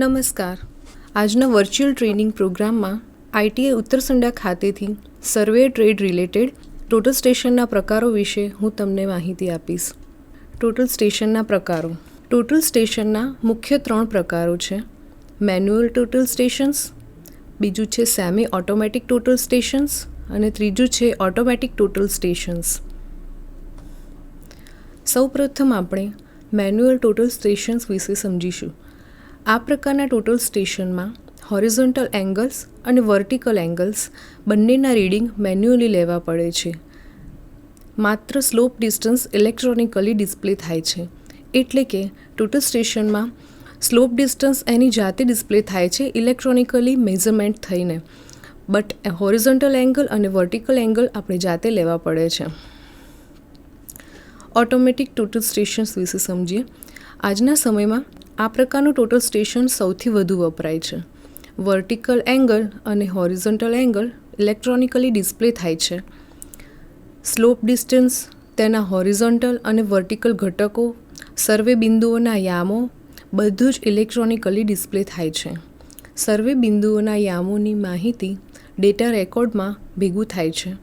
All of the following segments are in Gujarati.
નમસ્કાર. આજના વર્ચ્યુઅલ ટ્રેનિંગ પ્રોગ્રામમાં આઈટીઆઈ ઉત્તરસંડા ખાતેથી સર્વે ટ્રેડ રિલેટેડ ટોટલ સ્ટેશનના પ્રકારો વિશે હું તમને માહિતી આપીશ. ટોટલ સ્ટેશનના પ્રકારો. ટોટલ સ્ટેશનના મુખ્ય ત્રણ પ્રકારો છે. મેન્યુઅલ ટોટલ સ્ટેશન્સ, બીજું છે સેમી ઓટોમેટિક ટોટલ સ્ટેશન્સ, અને ત્રીજું છે ઓટોમેટિક ટોટલ સ્ટેશન્સ. સૌપ્રથમ આપણે મેન્યુઅલ ટોટલ સ્ટેશન્સ વિશે સમજીશું. આ પ્રકારના ટોટલ સ્ટેશનમાં હોરિઝોન્ટલ એંગલ્સ અને વર્ટિકલ એંગલ્સ બંનેના રીડિંગ મેન્યુઅલી લેવા પડે છે. માત્ર સ્લોપ ડિસ્ટન્સ ઇલેક્ટ્રોનિકલી ડિસ્પ્લે થાય છે. એટલે કે ટોટલ સ્ટેશનમાં સ્લોપ ડિસ્ટન્સ એની જાતે ડિસ્પ્લે થાય છે ઇલેક્ટ્રોનિકલી મેઝરમેન્ટ થઈને. બટ હોરિઝોન્ટલ એંગલ અને વર્ટિકલ એંગલ આપણે જાતે લેવા પડે છે. ઓટોમેટિક ટોટલ સ્ટેશન્સ વિશે સમજીએ. આજના સમયમાં આ પ્રકારનું ટોટલ સ્ટેશન સૌથી વધુ વપરાય છે. વર્ટિકલ એંગલ અને હોરિઝોન્ટલ એંગલ ઇલેક્ટ્રોનિકલી ડિસ્પ્લે થાય છે. સ્લોપ ડિસ્ટન્સ તેના હોરિઝોન્ટલ અને વર્ટિકલ ઘટકો, સર્વે બિંદુઓના યામો, બધું જ ઇલેક્ટ્રોનિકલી ડિસ્પ્લે થાય છે. સર્વે બિંદુઓના યામોની માહિતી ડેટા રેકોર્ડમાં ભેગું થાય છે.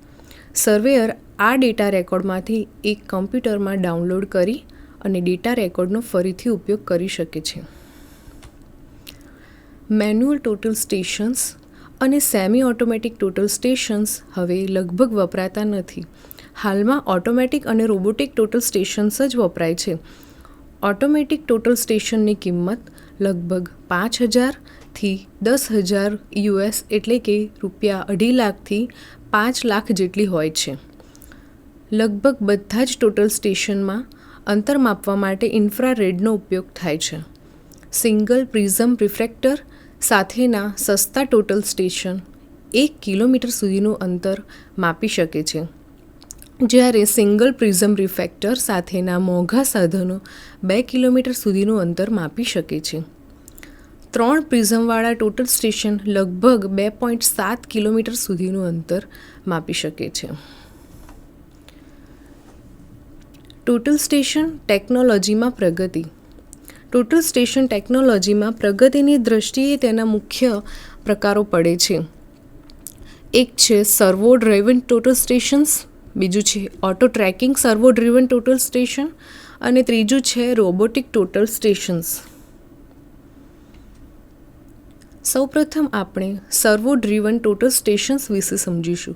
સર્વેયર આ ડેટા રેકોર્ડમાંથી એક કમ્પ્યુટરમાં ડાઉનલોડ કરી અને ડેટા રેકોર્ડનો ફરીથી ઉપયોગ કરી શકે છે. મેન્યુઅલ ટોટલ સ્ટેશન્સ અને સેમી ઓટોમેટિક ટોટલ સ્ટેશન્સ હવે લગભગ વપરાતા નથી. હાલમાં ઓટોમેટિક અને રોબોટિક ટોટલ સ્ટેશન્સ જ વપરાય છે. ઓટોમેટિક ટોટલ સ્ટેશનની કિંમત લગભગ પાંચ હજારથી દસ હજાર યુએસ એટલે કે રૂપિયા અઢી લાખથી પાંચ લાખ જેટલી હોય છે. લગભગ બધા જ ટોટલ સ્ટેશનમાં અંતર માપવા માટે ઇન્ફ્રારેડનો ઉપયોગ થાય છે. સિંગલ પ્રિઝમ રિફ્રેક્ટર સાથેના સસ્તા ટોટલ સ્ટેશન એક કિલોમીટર સુધીનું અંતર માપી શકે છે. જ્યારે સિંગલ પ્રિઝમ રિફેક્ટર સાથેના મોંઘા સાધનો બે કિલોમીટર સુધીનું અંતર માપી શકે છે. ત્રણ પ્રિઝમવાળા ટોટલ સ્ટેશન લગભગ બે પોઈન્ટ સાત કિલોમીટર સુધીનું અંતર માપી શકે છે. ટોટલ સ્ટેશન ટેકનોલોજીમાં પ્રગતિ. ટોટલ સ્ટેશન ટેકનોલોજીમાં પ્રગતિની દ્રષ્ટિએ તેના મુખ્ય પ્રકારો પડે છે. એક છે સર્વો ડ્રાઇવન ટોટલ સ્ટેશન્સ, બીજું છે auto tracking servo driven total station, અને ત્રીજું છે રોબોટિક ટોટલ સ્ટેશન્સ. સૌપ્રથમ આપણે સર્વો ડ્રીવન ટોટલ સ્ટેશન્સ વિશે સમજીશું.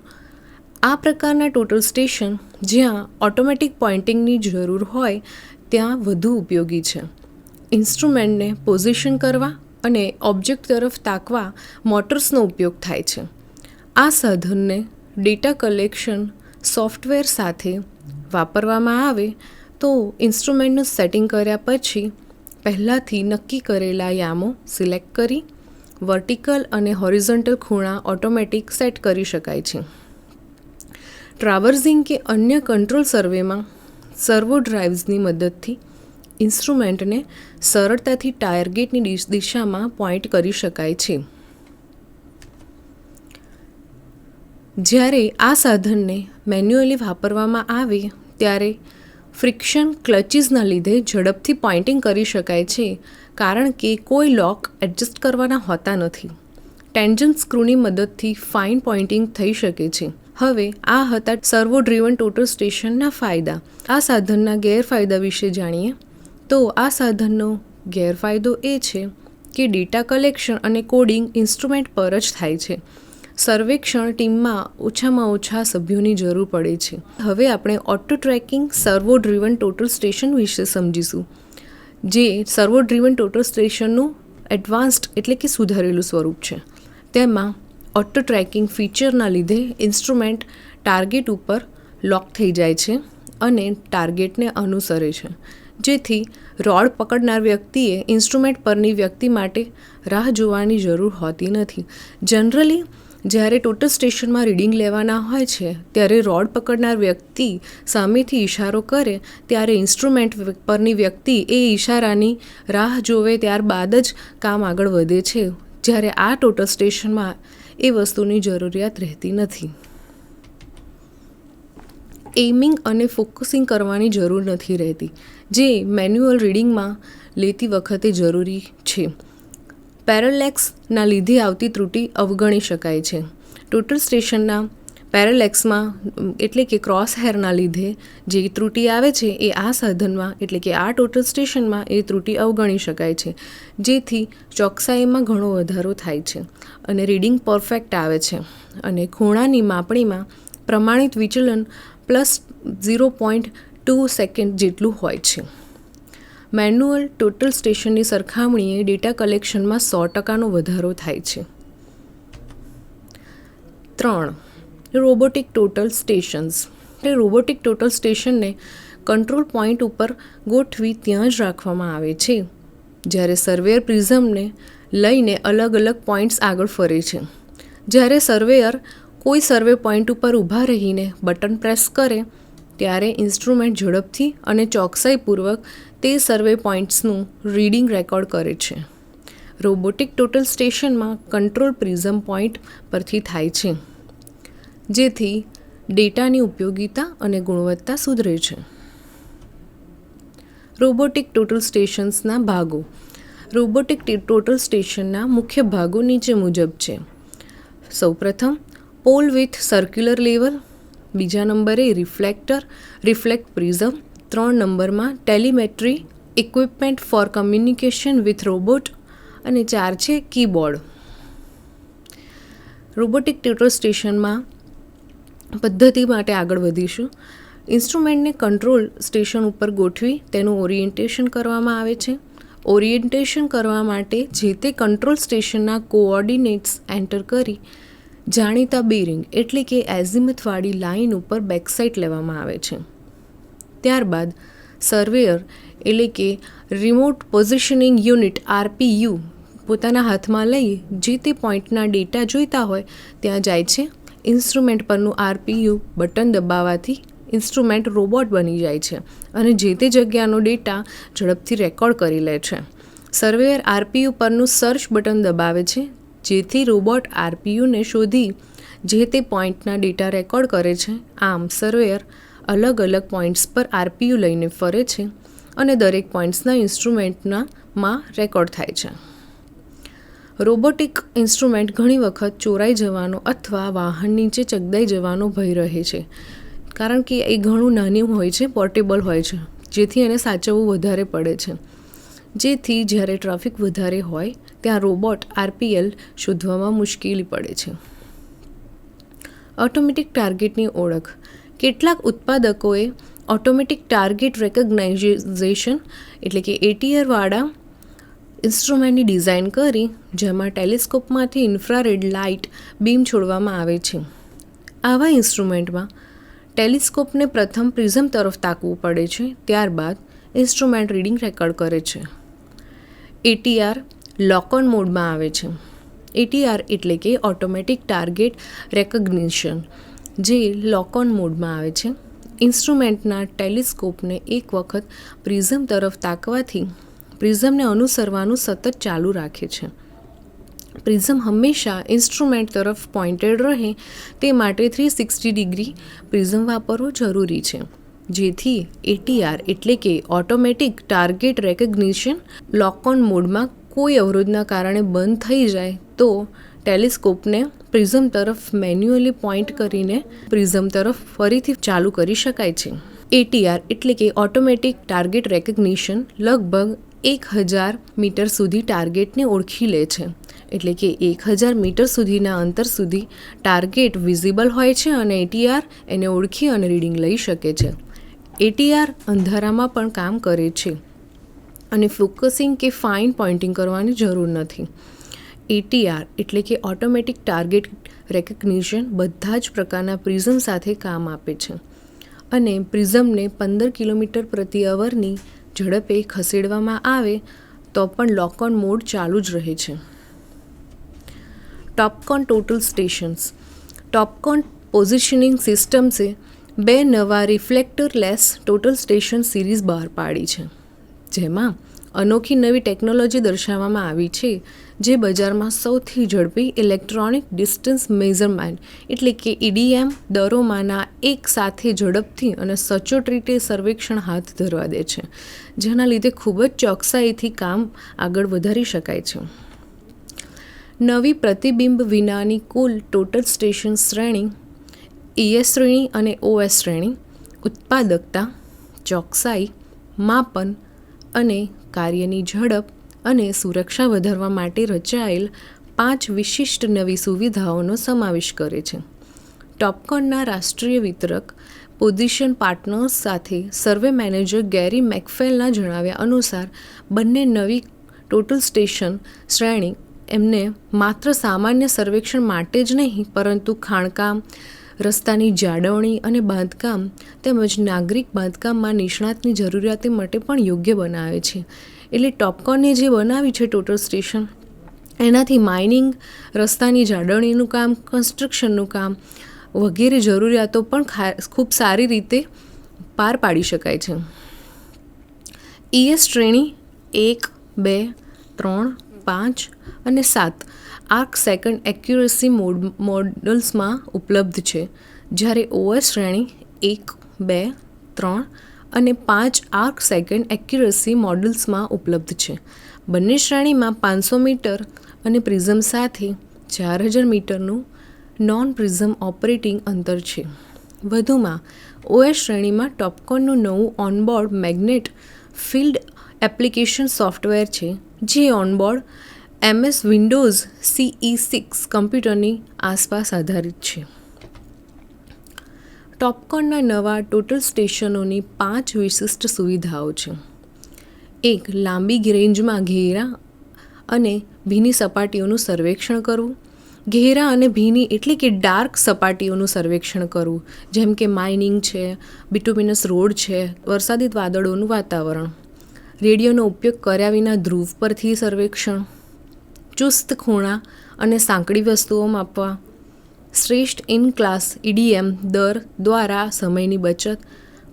આ પ્રકારના ટોટલ સ્ટેશન જ્યાં ઓટોમેટિક પોઇન્ટિંગની જરૂર હોય ત્યાં વધુ ઉપયોગી છે. ઇન્સ્ટ્રુમેન્ટને પોઝિશન કરવા અને ઓબ્જેક્ટ તરફ તાકવા મોટર્સનો ઉપયોગ થાય છે. આ સાધનને ડેટા કલેક્શન સોફ્ટવેર સાથે વાપરવામાં આવે તો ઇન્સ્ટ્રુમેન્ટનું સેટિંગ કર્યા પછી પહેલાંથી નક્કી કરેલા યામો સિલેક્ટ કરી વર્ટિકલ અને હોરિઝોન્ટલ ખૂણા ઓટોમેટિક સેટ કરી શકાય છે. ટ્રાવર્ઝિંગ કે અન્ય કંટ્રોલ સર્વેમાં સર્વો ડ્રાઇવ્સની મદદથી ઇન્સ્ટ્રુમેન્ટને સરળતાથી ટાર્ગેટની દિશામાં પોઈન્ટ કરી શકાય છે. જ્યારે આ સાધનને મેન્યુઅલી વાપરવામાં આવે, ત્યારે ફ્રિક્શન ક્લચીસના લીધે ઝડપથી પોઇન્ટિંગ કરી શકાય છે, કારણ કે કોઈ લોક એડજસ્ટ કરવાના હોતા નથી. ટેન્જન સ્ક્રૂની મદદથી ફાઇન પોઇન્ટિંગ થઈ શકે છે. હવે આ હતા સર્વો ડ્રીવન ટોટલ સ્ટેશનના ફાયદા. આ સાધનના ગેરફાયદા વિશે જાણીએ? તો આ સાધનનો ગેરફાયદો એ છે કે ડેટા કલેક્શન અને કોડિંગ ઇન્સ્ટ્રુમેન્ટ પર જ થાય છે. સર્વેક્ષણ ટીમમાં ઓછામાં ઓછા સભ્યોની જરૂર પડે છે. હવે આપણે auto tracking servo driven total station વિશે સમજીશું, જે સર્વો ડ્રીવન ટોટલ સ્ટેશનનું એડવાન્સ્ડ એટલે કે સુધારેલું સ્વરૂપ છે. તેમાં ઓટો ટ્રેકિંગ ફીચરના લીધે ઇન્સ્ટ્રુમેન્ટ ટાર્ગેટ ઉપર લોક થઈ જાય છે અને ટાર્ગેટને અનુસરે છે. જેથી રોડ પકડનાર વ્યક્તિએ ઇન્સ્ટ્રુમેન્ટ પરની વ્યક્તિ માટે રાહ જોવાની જરૂર હોતી નથી. જનરલી, જ્યારે ટોટલ સ્ટેશનમાં રીડિંગ લેવાના હોય છે, ત્યારે રોડ પકડનાર વ્યક્તિ સામેથી ઇશારો કરે, ત્યારે ઇન્સ્ટ્રુમેન્ટ પરની વ્યક્તિ એ ઇશારાની રાહ જોવે ત્યારબાદ જ કામ આગળ વધે છે. જ્યારે આ ટોટલ સ્ટેશનમાં એ વસ્તુની જરૂરિયાત રહેતી નથી. એઇમિંગ અને ફોકસિંગ કરવાની જરૂર નથી રહેતી. જે મેન્યુઅલ રીડિંગમાં લેતી વખતે જરૂરી છે. પેરેલેક્સના લીધે આવતી ત્રુટિ અવગણી શકાય છે. ટોટલ સ્ટેશનના પેરેલેક્સમાં, એટલે કે ક્રોસ હેરના લીધે જે ત્રુટિ આવે છે એ આ સાધનમાં, એટલે કે આ ટોટલ સ્ટેશનમાં એ ત્રુટિ અવગણી શકાય છે, જેથી ચોકસાઈમાં ઘણો વધારો થાય છે અને રીડિંગ પરફેક્ટ આવે છે. અને ખૂણાની માપણીમાં પ્રમાણિત વિચલન plus zero point two second જેટલું હોય છે. મેન્યુઅલ ટોટલ સ્ટેશનની સરખામણીએ ડેટા કલેક્શનમાં સો ટકાનો વધારો થાય છે. ત્રણ રોબોટિક ટોટલ સ્ટેશન્સ એ રોબોટિક ટોટલ સ્ટેશનને કંટ્રોલ પોઈન્ટ ઉપર ગોઠવી ત્યાં જ રાખવામાં આવે છે. જ્યારે સર્વેયર પ્રિઝમને લઈને અલગ અલગ પોઈન્ટ્સ આગળ ફરે છે. જ્યારે સર્વેયર કોઈ સર્વે પોઈન્ટ ઉપર ઊભા રહીને બટન પ્રેસ કરે, ત્યારે ઇન્સ્ટ્રુમેન્ટ ઝડપથી અને ચોકસાઈપૂર્વક તે સર્વે પોઈન્ટ્સનું રીડિંગ રેકોર્ડ કરે છે. રોબોટિક ટોટલ સ્ટેશનમાં કંટ્રોલ પ્રિઝમ પોઈન્ટ પરથી થાય છે. જેથી ડેટાની ઉપયોગિતા અને ગુણવત્તા સુધરે છે. રોબોટિક ટોટલ સ્ટેશન્સના ભાગો. રોબોટિક ટોટલ સ્ટેશનના મુખ્ય ભાગો નીચે મુજબ છે. સૌપ્રથમ, પોલ વિથ સર્ક્યુલર લેવલ. બીજા નંબરે, રિફ્લેક્ટર, રિફ્લેક્ટ પ્રિઝમ. ત્રણ નંબરમાં, telemetry, equipment for communication with robot. અને ચાર છે, કીબોર્ડ. રોબોટિક ટ્યુટર સ્ટેશનમાં પદ્ધતિ માટે આગળ વધીશું. ઇન્સ્ટ્રુમેન્ટને કંટ્રોલ સ્ટેશન ઉપર ગોઠવી તેનું ઓરિએન્ટેશન કરવામાં આવે છે. ઓરિએન્ટેશન કરવા માટે જે તે કંટ્રોલ સ્ટેશનના કોઓર્ડિનેટ્સ એન્ટર કરી જાણીતા બેરિંગ એટલે કે એઝિમથવાળી લાઇન ઉપર બેકસાઇટ લેવામાં આવે છે. ત્યારબાદ સર્વેયર એટલે કે રિમોટ પોઝિશનિંગ યુનિટ આરપીયુ પોતાના હાથમાં લઈ જે તે પોઈન્ટના ડેટા જોઈતા હોય ત્યાં જાય છે. ઇન્સ્ટ્રુમેન્ટ પરનું આરપીયુ બટન દબાવવાથી ઇન્સ્ટ્રુમેન્ટ રોબોટ બની જાય છે અને જે તે જગ્યાનો ડેટા ઝડપથી રેકોર્ડ કરી લે છે. સર્વેયર આરપીયુ પરનું સર્ચ બટન દબાવે છે, જેથી રોબોટ આરપીયુને શોધી જે તે પોઈન્ટના ડેટા રેકોર્ડ કરે છે. આમ, સર્વેયર અલગ અલગ પોઈન્ટ્સ પર આરપીયુ લઈને ફરે છે અને દરેક પોઈન્ટ્સના ઇન્સ્ટ્રુમેન્ટના માં રેકોર્ડ થાય છે. રોબોટિક ઇન્સ્ટ્રુમેન્ટ ઘણી વખત ચોરાઈ જવાનો અથવા વાહન નીચે ચગદાઈ જવાનો ભય રહે છે. કારણ કે એ ઘણું નાનું હોય છે, પોર્ટેબલ હોય છે, જેથી એને સાચવવું વધારે પડે છે. જેથી જ્યારે ટ્રાફિક વધારે હોય, ત્યાં રોબોટ આરપીએલ શોધવામાં મુશ્કેલી પડે છે. ઓટોમેટિક ટાર્ગેટની ઓળખ. કેટલાક ઉત્પાદકોએ ઓટોમેટિક ટાર્ગેટ રેકગ્નાઇઝેશન એટલે કે એટીઆરવાળા ઇન્સ્ટ્રુમેન્ટની ડિઝાઇન કરી, જેમાં ટેલિસ્કોપમાંથી ઇન્ફ્રારેડ લાઇટ બીમ છોડવામાં આવે છે. આવા ઇન્સ્ટ્રુમેન્ટમાં ટેલિસ્કોપને પ્રથમ પ્રિઝમ તરફ તાકવું પડે છે, ત્યારબાદ ઇન્સ્ટ્રુમેન્ટ રીડિંગ રેકોર્ડ કરે છે. એટીઆર લોકન મોડમાં આવે છે. એટીઆર એટલે કે ઓટોમેટિક ટાર્ગેટ રેકગ્નિશન, જે લોકન મોડમાં આવે છે. ઇન્સ્ટ્રુમેન્ટના ટેલિસ્કોપને એક વખત પ્રિઝમ તરફ તાકવાથી પ્રિઝમને અનુસરવાનું સતત ચાલુ રાખે છે. પ્રિઝમ હંમેશા ઇન્સ્ટ્રુમેન્ટ તરફ પોઇન્ટેડ રહે તે માટે થ્રી સિક્સટી ડિગ્રી પ્રિઝમ વાપરવો જરૂરી છે, જેથી એટીઆર એટલે કે automatic target recognition lock on મોડમાં કોઈ અવરોધના કારણે બંધ થઈ જાય તો ટેલિસ્કોપને પ્રિઝમ તરફ મેન્યુઅલી પોઈન્ટ કરીને પ્રિઝમ તરફ ફરીથી ચાલુ કરી શકાય છે. એટીઆર એટલે કે ઓટોમેટિક ટાર્ગેટ રેકગ્નિશન લગભગ એક હજાર મીટર સુધી ટાર્ગેટને ઓળખી લે છે. એટલે કે એક હજાર મીટર સુધીના અંતર સુધી ટાર્ગેટ વિઝિબલ હોય છે અને એટીઆર એને ઓળખી અને રીડિંગ લઈ શકે છે. એટીઆર અંધારામાં પણ કામ કરે છે અને ફોકસિંગ કે ફાઇન પોઇન્ટિંગ કરવાની જરૂર નથી. એટીઆર એટલે કે ઓટોમેટિક ટાર્ગેટ રેકગ્નિશન બધા જ પ્રકારના પ્રિઝમ સાથે કામ આપે છે. અને પ્રિઝમને પંદર કિલોમીટર પ્રતિ અવરની ઝડપે ખસેડવામાં આવે, તો પણ લોક ઓન મોડ ચાલુ જ રહે છે. Topcon total stations Topcon positioning સિસ્ટમ્સે બે નવા reflectorless total station series બહાર પાડી છે. જેમાં અનોખી નવી ટેકનોલોજી દર્શાવવામાં આવી છે, જે બજારમાં સૌથી ઝડપી ઇલેક્ટ્રોનિક ડિસ્ટન્સ મેઝરમેન્ટ એટલે કે ઈડીએમ દરોમાંના એક સાથે ઝડપથી અને સચોટ રીતે સર્વેક્ષણ હાથ ધરવા દે છે, જેના લીધે ખૂબ જ ચોકસાઈથી કામ આગળ વધારી શકાય છે. નવી પ્રતિબિંબ વિનાની કુલ ટોટલ સ્ટેશન શ્રેણી, ઈએસ શ્રેણી અને ઓએસ શ્રેણી, ઉત્પાદકતા, ચોકસાઈ, માપન અને કાર્યની ઝડપ અને સુરક્ષા વધારવા માટે રચાયેલ પાંચ વિશિષ્ટ નવી સુવિધાઓનો સમાવેશ કરે છે. ટોપકોનના રાષ્ટ્રીય વિતરક પોઝિશન પાર્ટનર્સ સાથે સર્વે મેનેજર ગેરી મેકફેલના જણાવ્યા અનુસાર, બંને નવી ટોટલ સ્ટેશન શ્રેણી એમને માત્ર સામાન્ય સર્વેક્ષણ માટે જ નહીં, પરંતુ ખાણકામ રસ્તાની જાળવણી અને બાંધકામ તેમજ નાગરિક બાંધકામમાં નિષ્ણાતની જરૂરિયાતો માટે પણ યોગ્ય બનાવે છે. એટલે ટોપકોને જે બનાવી છે ટોટલ સ્ટેશન, એનાથી માઇનિંગ, રસ્તાની જાળવણીનું કામ, કન્સ્ટ્રક્શનનું કામ વગેરે જરૂરિયાતો પણ ખૂબ સારી રીતે પાર પાડી શકાય છે. ઈએસ શ્રેણી એક, બે, ત્રણ પાંચ અને સાત આર્ક સેકન્ડ એક્યુરસી મોડ મોડલ્સમાં ઉપલબ્ધ છે. જ્યારે ઓએસ શ્રેણી એક, બે, ત્રણ અને પાંચ આર્ક સેકન્ડ એક્યુરસી મોડલ્સમાં ઉપલબ્ધ છે. બંને શ્રેણીમાં પાંચસો મીટર અને પ્રિઝમ સાથે ચાર હજાર મીટરનું નોન પ્રિઝમ ઓપરેટિંગ અંતર છે. વધુમાં ઓએસ શ્રેણીમાં ટોપકોનનું નવું onboard magnet field application software છે. જે onboard MS Windows CE six કમ્પ્યુટરની આસપાસ આધારિત છે. ટોપકોનના નવા ટોટલ સ્ટેશનોની પાંચ વિશિષ્ટ સુવિધાઓ છે. એક, લાંબી રેન્જમાં ઘેરા અને ભીની સપાટીઓનું સર્વેક્ષણ કરવું. ઘેરા અને ભીની એટલે કે ડાર્ક સપાટીઓનું સર્વેક્ષણ કરવું, જેમ કે માઇનિંગ છે બિટુમિનસ રોડ છે, વરસાદી વાદળોનું વાતાવરણ. રેડિયોનો ઉપયોગ કર્યા વિના ધ્રુવ પરથી સર્વેક્ષણ, ચુસ્ત ખૂણા અને સાંકડી વસ્તુઓ માપવા, શ્રેષ્ઠ ઇન ક્લાસ ઈડીએમ દર દ્વારા સમયની બચત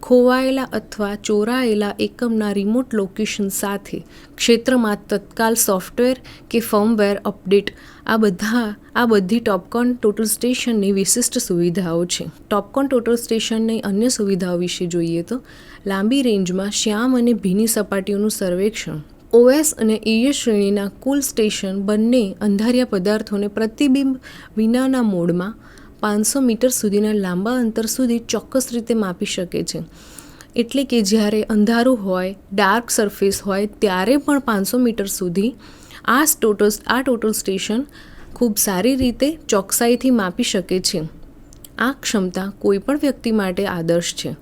ખોવાયેલા અથવા ચોરાયેલા એકમના રિમોટ લોકેશન સાથે ક્ષેત્રમાં તત્કાલ સોફ્ટવેર કે ફર્મવેર અપડેટ આ બધા, આ બધી ટોપકોન ટોટલ સ્ટેશનની વિશિષ્ટ સુવિધાઓ છે. ટોપકોન ટોટલ સ્ટેશનની અન્ય સુવિધાઓ વિશે જોઈએ તો, લાંબી રેન્જમાં શ્યામ અને ભીની સપાટીઓનું સર્વેક્ષણ, ઓએસ અને ઈએસ શ્રેણીના કુલ સ્ટેશન બંને અંધારિયા પદાર્થોને પ્રતિબિંબ વિનાના મોડમાં પાંચસો મીટર સુધીના લાંબા અંતર સુધી ચોક્કસ રીતે માપી શકે છે. એટલે કે જ્યારે અંધારું હોય, ડાર્ક સરફેસ હોય, ત્યારે પણ પાંચસો મીટર સુધી આ ટોટલ આ ટોટલ સ્ટેશન ખૂબ સારી રીતે ચોકસાઈથી માપી શકે છે. આ ક્ષમતા કોઈપણ વ્યક્તિ માટે આદર્શ છે.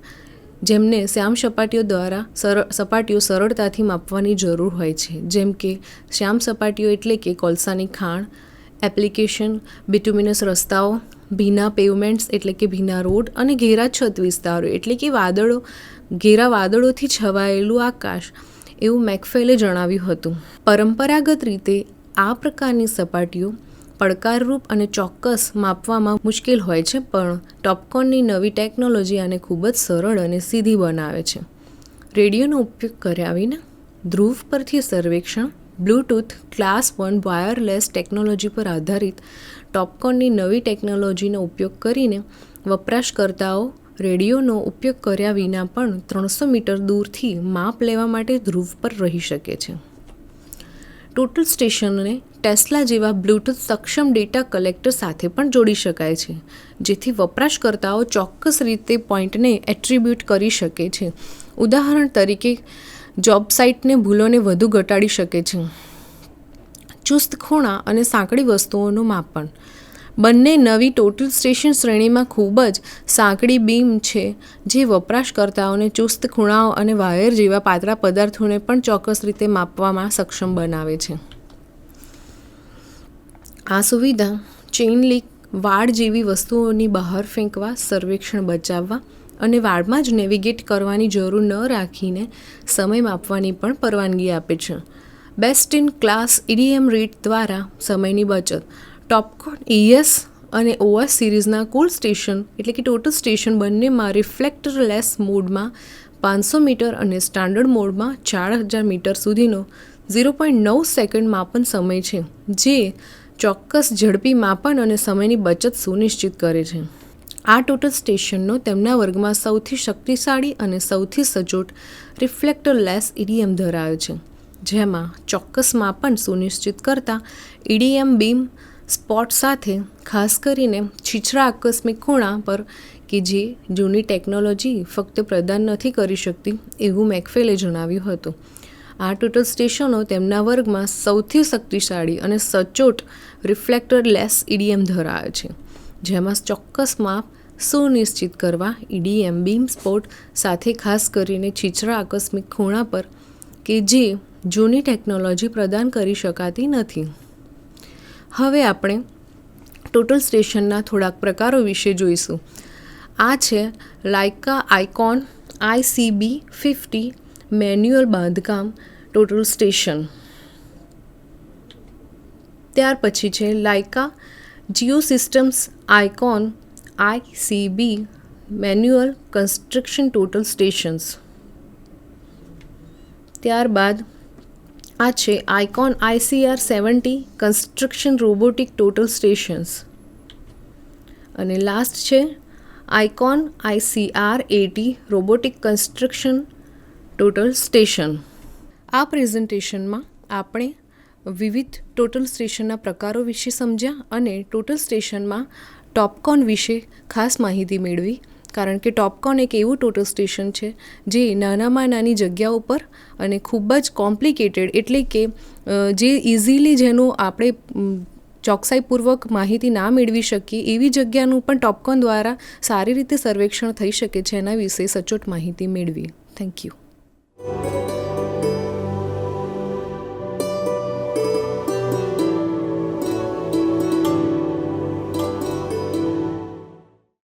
જેમને શ્યામ સપાટીઓ દ્વારા સરળ સપાટીઓ સરળતાથી માપવાની જરૂર હોય છે. જેમ કે, શ્યામ સપાટીઓ એટલે કે કોલસાની ખાણ, એપ્લિકેશન બિટુમિનસ રસ્તાઓ ભીના પેવમેન્ટ્સ એટલે કે ભીના રોડ અને ઘેરા છત વિસ્તારો, એટલે કે વાદળો, ઘેરા વાદળોથી છવાયેલું આકાશ, એવું મેકફેલે જણાવ્યું હતું. પરંપરાગત રીતે આ પ્રકારની સપાટીઓ પડકારરૂપ અને ચોક્કસ માપવામાં મુશ્કેલ હોય છે, પણ ટોપકોનની નવી ટેકનોલોજી આને ખૂબ જ સરળ અને સીધી બનાવે છે. રેડિયોનો ઉપયોગ કર્યા વિના ધ્રુવ પરથી સર્વેક્ષણ, Bluetooth, class one wireless technology પર આધારિત ટોપકોનની નવી ટેકનોલોજીનો ઉપયોગ કરીને વપરાશકર્તાઓ રેડિયોનો ઉપયોગ કર્યા વિના પણ ત્રણસો મીટર દૂરથી માપ લેવા માટે ધ્રુવ પર રહી શકે છે. ટોટલ સ્ટેશનને ટેસ્લા જેવા બ્લૂટૂથ સક્ષમ ડેટા કલેક્ટર સાથે પણ જોડી શકાય છે, જેથી વપરાશકર્તાઓ ચોક્કસ રીતે પોઈન્ટને એટ્રીબ્યુટ કરી શકે છે. ઉદાહરણ તરીકે, જોબ સાઇટને ભૂલોને વધુ ઘટાડી શકે છે. ચુસ્ત ખૂણા અને સાંકડી વસ્તુઓનું માપન. બંને નવી ટોટલ સ્ટેશન શ્રેણીમાં ખૂબ જ સાંકડી બીમ છે, જે વપરાશકર્તાઓને ચુસ્ત ખૂણાઓ અને વાયર જેવા પાતળા પદાર્થોને પણ ચોક્કસ રીતે માપવામાં સક્ષમ બનાવે છે. આ સુવિધા ચેઇન લીક વાડ જેવી વસ્તુઓની બહાર ફેંકવા, સર્વેક્ષણ બચાવવા અને વાડમાં જ નેવિગેટ કરવાની જરૂર ન રાખીને સમય માપવાની પણ પરવાનગી આપે છે. બેસ્ટ ઇન ક્લાસ ઈડીએમ રીટ દ્વારા સમયની બચત. ટોપકોન ઈએસ અને ઓએસ સિરીઝના કુલ સ્ટેશન, એટલે કે ટોટલ સ્ટેશન બંનેમાં રિફ્લેક્ટર લેસ મોડમાં પાંચસો મીટર અને સ્ટાન્ડર્ડ મોડમાં ચાર હજાર મીટર સુધીનો ઝીરો પોઈન્ટ નવ સેકન્ડ માપન સમય છે, જે ચોક્કસ ઝડપી માપન અને સમયની બચત સુનિશ્ચિત કરે છે. આ ટોટલ સ્ટેશનનો તેમના વર્ગમાં સૌથી શક્તિશાળી અને સૌથી સચોટ રિફ્લેક્ટર લેસ ઈડીએમ ધરાવે છે. જેમાં ચોક્કસ માપન સુનિશ્ચિત કરતા ઈડીએમ બીમ સ્પોટ સાથે ખાસ કરીને છીછરા આકસ્મિક ખૂણા પર કે જે જૂની ટેકનોલોજી ફક્ત પ્રદાન નથી કરી શકતી એવું મેકફેલે જણાવ્યું હતું. આ ટોટલ સ્ટેશનો તેમના વર્ગમાં સૌથી શક્તિશાળી અને સચોટ રિફ્લેક્ટર લેસ ઈડીએમ ધરાવે છે, જેમાં ચોક્કસ માપ સુનિશ્ચિત કરવા ઈડીએમ બીમ સ્પોટ સાથે ખાસ કરીને છીછરા આકસ્મિક ખૂણા પર કે જે જૂની ટેકનોલોજી પ્રદાન કરી શકાતી નથી. હવે આપણે ટોટલ સ્ટેશનના થોડાક પ્રકારો વિશે જોઈશું. આ છે Leica iCON ICB fifty, manual બાંધકામ, ટોટલ સ્ટેશન. ત્યાર પછી છે Leica Geosystems iCON ICB manual construction total stations. ત્યારબાદ આ છે iCON ICR seventy construction robotic total stations અને લાસ્ટ છે iCON ICR AT robotic construction total station આ પ્રેઝન્ટેશનમાં આપણે વિવિધ ટોટલ સ્ટેશનના પ્રકારો વિશે સમજ્યા અને ટોટલ સ્ટેશનમાં ટોપકોન વિશે ખાસ માહિતી મેળવી. કારણ કે ટોપકોન એક એવું ટોટલ સ્ટેશન છે, જે નાનામાં નાની જગ્યા ઉપર અને ખૂબ જ કોમ્પ્લિકેટેડ એટલે કે જે ઇઝીલી જેનું આપણે ચોકસાઈપૂર્વક માહિતી ના મેળવી શકીએ, એવી જગ્યાનું પણ ટોપકોન દ્વારા સારી રીતે સર્વેક્ષણ થઈ શકે છે, એના વિશે સચોટ માહિતી મેળવી થેન્ક યુ